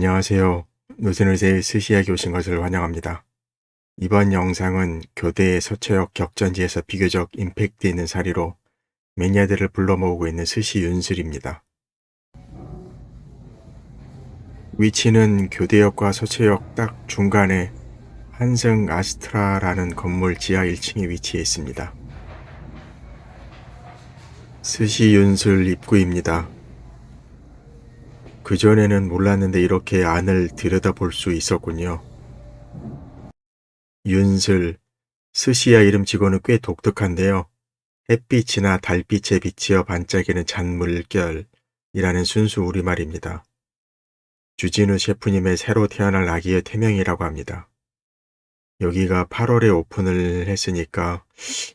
안녕하세요. 노선의세의 스시야기 오신 것을 환영합니다. 이번 영상은 교대의 서초역 격전지에서 비교적 임팩트 있는 사리로 매니아들을 불러 모으고 있는 스시 윤슬입니다. 위치는 교대역과 서초역 딱 중간에 한승 아스트라라는 건물 지하 1층에 위치해 있습니다. 스시 윤슬 입구입니다. 그전에는 몰랐는데 이렇게 안을 들여다볼 수 있었군요. 윤슬, 스시야 이름 치고는 꽤 독특한데요. 햇빛이나 달빛에 비치어 반짝이는 잔물결이라는 순수 우리말입니다. 주진우 셰프님의 새로 태어날 아기의 태명이라고 합니다. 여기가 8월에 오픈을 했으니까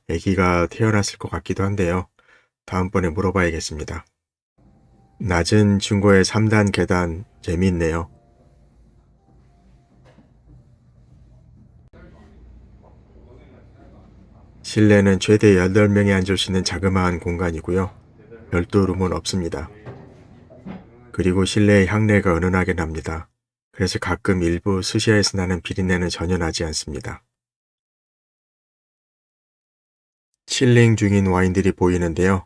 아기가 태어났을 것 같기도 한데요. 다음번에 물어봐야겠습니다. 낮은 중고의 3단 계단 재밌네요. 실내는 최대 8명이 앉을 수 있는 자그마한 공간이고요. 별도 룸은 없습니다. 그리고 실내의 향내가 은은하게 납니다. 그래서 가끔 일부 스시야에서 나는 비린내는 전혀 나지 않습니다. 칠링 중인 와인들이 보이는데요.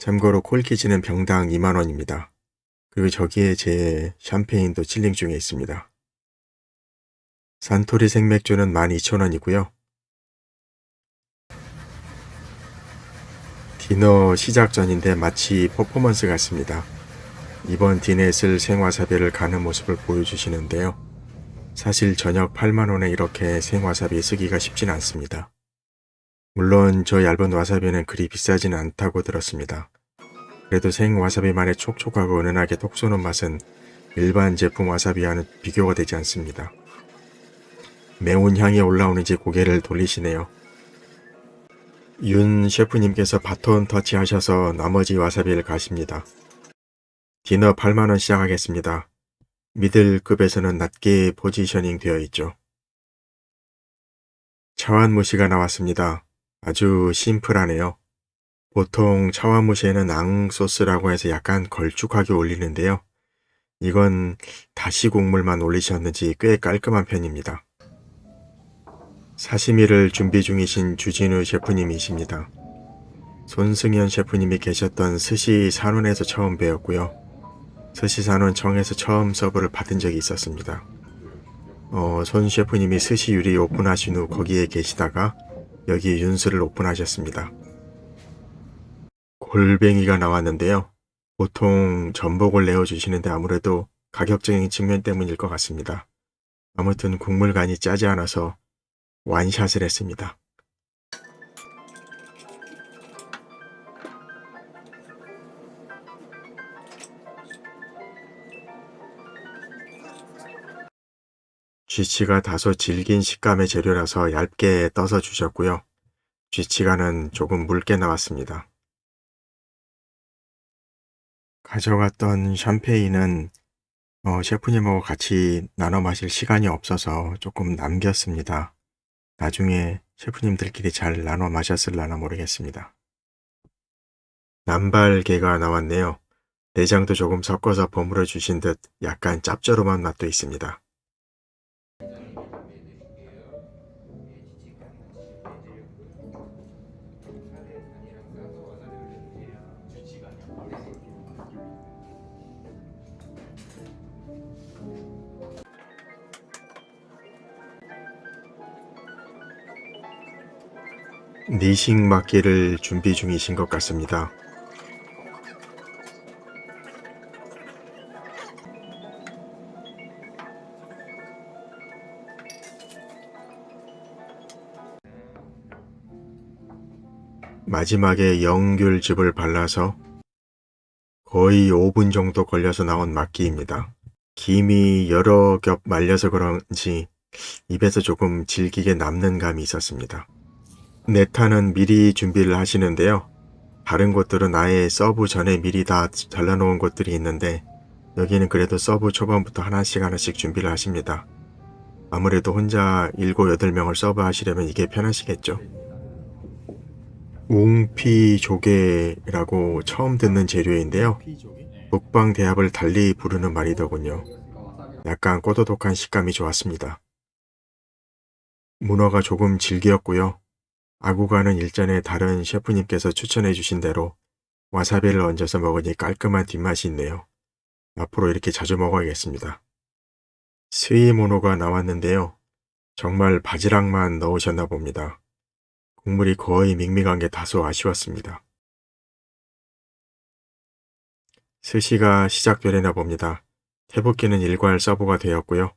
참고로 콜키즈는 병당 2만원입니다. 그리고 저기에 제 샴페인도 칠링 중에 있습니다. 산토리 생맥주는 12,000원이고요. 디너 시작 전인데 마치 퍼포먼스 같습니다. 이번 디넷을 생와사비를 가는 모습을 보여주시는데요. 사실 저녁 8만원에 이렇게 생와사비 쓰기가 쉽진 않습니다. 물론 저 얇은 와사비는 그리 비싸진 않다고 들었습니다. 그래도 생 와사비만의 촉촉하고 은은하게 톡 쏘는 맛은 일반 제품 와사비와는 비교가 되지 않습니다. 매운 향이 올라오는지 고개를 돌리시네요. 윤 셰프님께서 바톤 터치하셔서 나머지 와사비를 가십니다. 디너 8만원 시작하겠습니다. 미들급에서는 낮게 포지셔닝 되어 있죠. 차완무시가 나왔습니다. 아주 심플하네요. 보통 차완무시에는 앙소스라고 해서 약간 걸쭉하게 올리는데요. 이건 다시 국물만 올리셨는지 꽤 깔끔한 편입니다. 사시미를 준비 중이신 주진우 셰프님이십니다. 손승현 셰프님이 계셨던 스시 산원에서 처음 배웠고요. 스시 산원 청에서 처음 서브를 받은 적이 있었습니다. 어, 손 셰프님이 스시 유리 오픈하신 후 거기에 계시다가 여기 윤수를 오픈하셨습니다. 골뱅이가 나왔는데요. 보통 전복을 내어주시는데 아무래도 가격적인 측면 때문일 것 같습니다. 아무튼 국물간이 짜지 않아서 완샷을 했습니다. 쥐치가 다소 질긴 식감의 재료라서 얇게 떠서 주셨고요. 쥐치가는 조금 묽게 나왔습니다. 가져갔던 샴페인은 어, 셰프님하고 같이 나눠 마실 시간이 없어서 조금 남겼습니다. 나중에 셰프님들끼리 잘 나눠 마셨을라나 모르겠습니다. 남발개가 나왔네요. 내장도 조금 섞어서 버무려 주신 듯 약간 짭조름한 맛도 있습니다. 니식 맞기를 준비 중이신 것 같습니다. 마지막에 영귤즙을 발라서 거의 5분 정도 걸려서 나온 막기입니다. 김이 여러 겹 말려서 그런지 입에서 조금 질기게 남는 감이 있었습니다. 네타는 미리 준비를 하시는데요. 다른 곳들은 아예 서브 전에 미리 다 잘라놓은 곳들이 있는데 여기는 그래도 서브 초반부터 하나씩 하나씩 준비를 하십니다. 아무래도 혼자 7, 8명을 서브 하시려면 이게 편하시겠죠. 웅피 조개라고 처음 듣는 재료인데요. 북방 대합을 달리 부르는 말이더군요. 약간 꼬도독한 식감이 좋았습니다. 문어가 조금 질기었고요. 아구가는 일전에 다른 셰프님께서 추천해 주신 대로 와사비를 얹어서 먹으니 깔끔한 뒷맛이 있네요. 앞으로 이렇게 자주 먹어야겠습니다. 스이모노가 나왔는데요. 정말 바지락만 넣으셨나 봅니다. 국물이 거의 밍밍한 게 다소 아쉬웠습니다. 스시가 시작되려나 봅니다. 태볶이는 일괄 서브가 되었고요.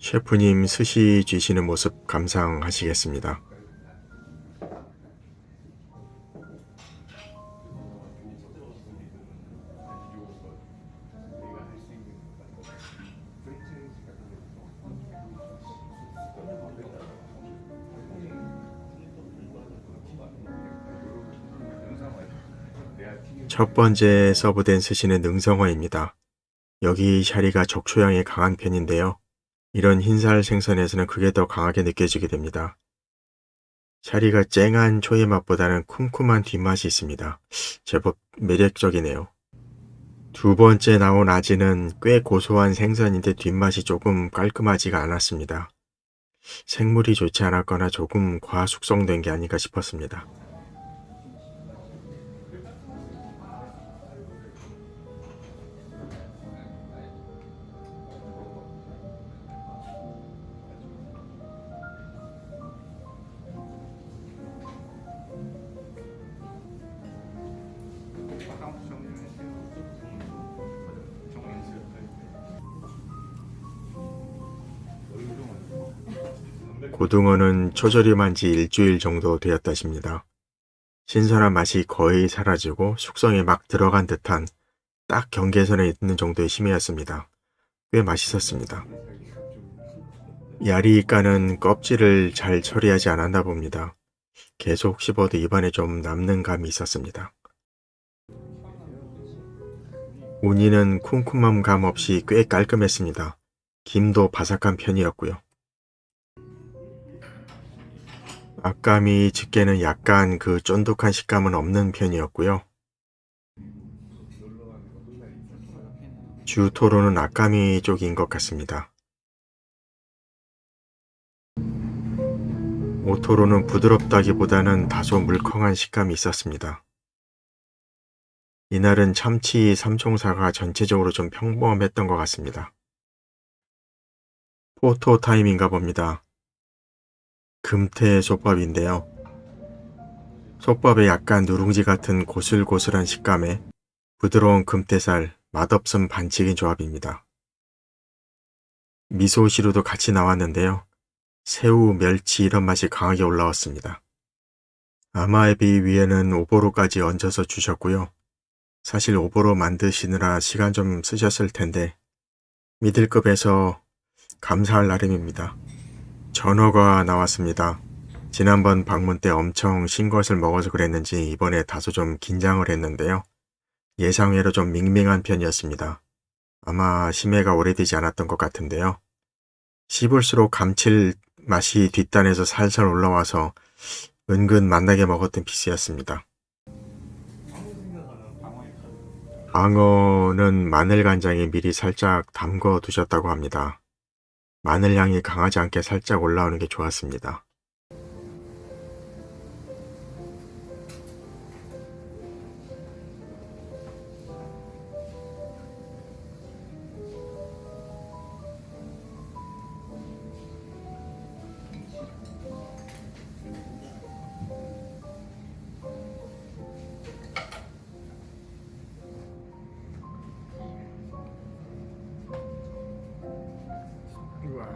셰프님 스시 쥐시는 모습 감상하시겠습니다. 첫 번째 서브된 스시는 능성어입니다. 여기 샤리가 적초향이 강한 편인데요. 이런 흰살 생선에서는 그게 더 강하게 느껴지게 됩니다. 샤리가 쨍한 초의 맛보다는 쿰쿰한 뒷맛이 있습니다. 제법 매력적이네요. 두 번째 나온 아지는 꽤 고소한 생선인데 뒷맛이 조금 깔끔하지가 않았습니다. 생물이 좋지 않았거나 조금 과숙성된 게 아닌가 싶었습니다. 고등어는 초절임한 지 일주일 정도 되었다십니다. 신선한 맛이 거의 사라지고 숙성에 막 들어간 듯한 딱 경계선에 있는 정도의 심이었습니다. 꽤 맛있었습니다. 야리이까는 껍질을 잘 처리하지 않았나 봅니다. 계속 씹어도 입안에 좀 남는 감이 있었습니다. 우니는 쿰쿰함 감 없이 꽤 깔끔했습니다. 김도 바삭한 편이었고요. 앞감이 집게는 약간 그 쫀득한 식감은 없는 편이었고요. 주토로는 앞감이 쪽인 것 같습니다. 오토로는 부드럽다기보다는 다소 물컹한 식감이 있었습니다. 이날은 참치 삼총사가 전체적으로 좀 평범했던 것 같습니다. 포토 타임인가 봅니다. 금태 솥밥인데요. 솥밥에 약간 누룽지 같은 고슬고슬한 식감에 부드러운 금태살, 맛없음 반칙인 조합입니다. 미소 시루도 같이 나왔는데요. 새우, 멸치 이런 맛이 강하게 올라왔습니다. 아마에비 위에는 오보로까지 얹어서 주셨고요. 사실 오보로 만드시느라 시간 좀 쓰셨을 텐데 미들급에서 감사할 나름입니다. 전어가 나왔습니다. 지난번 방문 때 엄청 신 것을 먹어서 그랬는지 이번에 다소 좀 긴장을 했는데요. 예상외로 좀 밍밍한 편이었습니다. 아마 심해가 오래되지 않았던 것 같은데요. 씹을수록 감칠 맛이 뒷단에서 살살 올라와서 은근 맛나게 먹었던 피스였습니다. 방어는 마늘 간장에 미리 살짝 담궈 두셨다고 합니다. 마늘 향이 강하지 않게 살짝 올라오는 게 좋았습니다.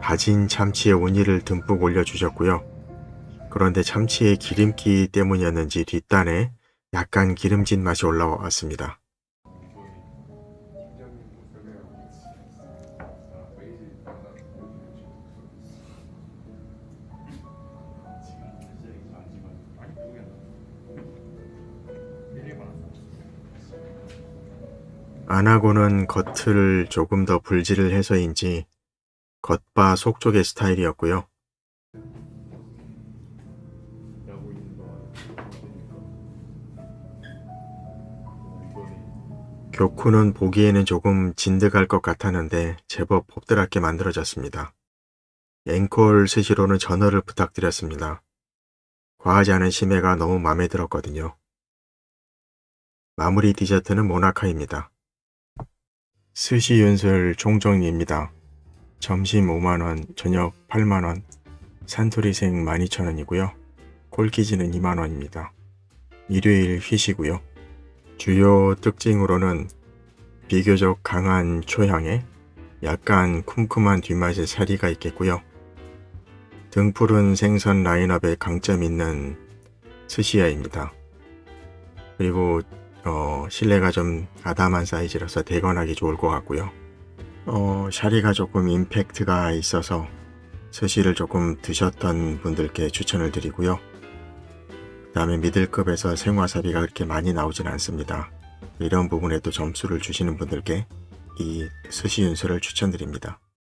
다진 참치에 우니를 듬뿍 올려주셨고요. 그런데 참치의 기름기 때문이었는지 뒷단에 약간 기름진 맛이 올라왔습니다. 안하고는 겉을 조금 더 불질을 해서인지 겉바 속쪽의 스타일이었고요. 교쿠는 보기에는 조금 진득할 것 같았는데 제법 폭들하게 만들어졌습니다. 앵콜 스시로는 전어를 부탁드렸습니다. 과하지 않은 심해가 너무 마음에 들었거든요. 마무리 디저트는 모나카입니다. 스시 윤슬 종정리입니다. 점심 5만원, 저녁 8만원, 산토리생 12,000원이고요. 콜키지는 2만원입니다. 일요일 휴시고요. 주요 특징으로는 비교적 강한 초향에 약간 쿰쿰한 뒷맛의 사리가 있겠고요. 등푸른 생선 라인업에 강점 있는 스시야입니다. 그리고 어, 실내가 좀 아담한 사이즈라서 대관하기 좋을 것 같고요. 어, 샤리가 조금 임팩트가 있어서 스시를 조금 드셨던 분들께 추천을 드리고요. 그 다음에 미들급에서 생와사비가 그렇게 많이 나오진 않습니다. 이런 부분에도 점수를 주시는 분들께 이 스시 윤수를 추천드립니다.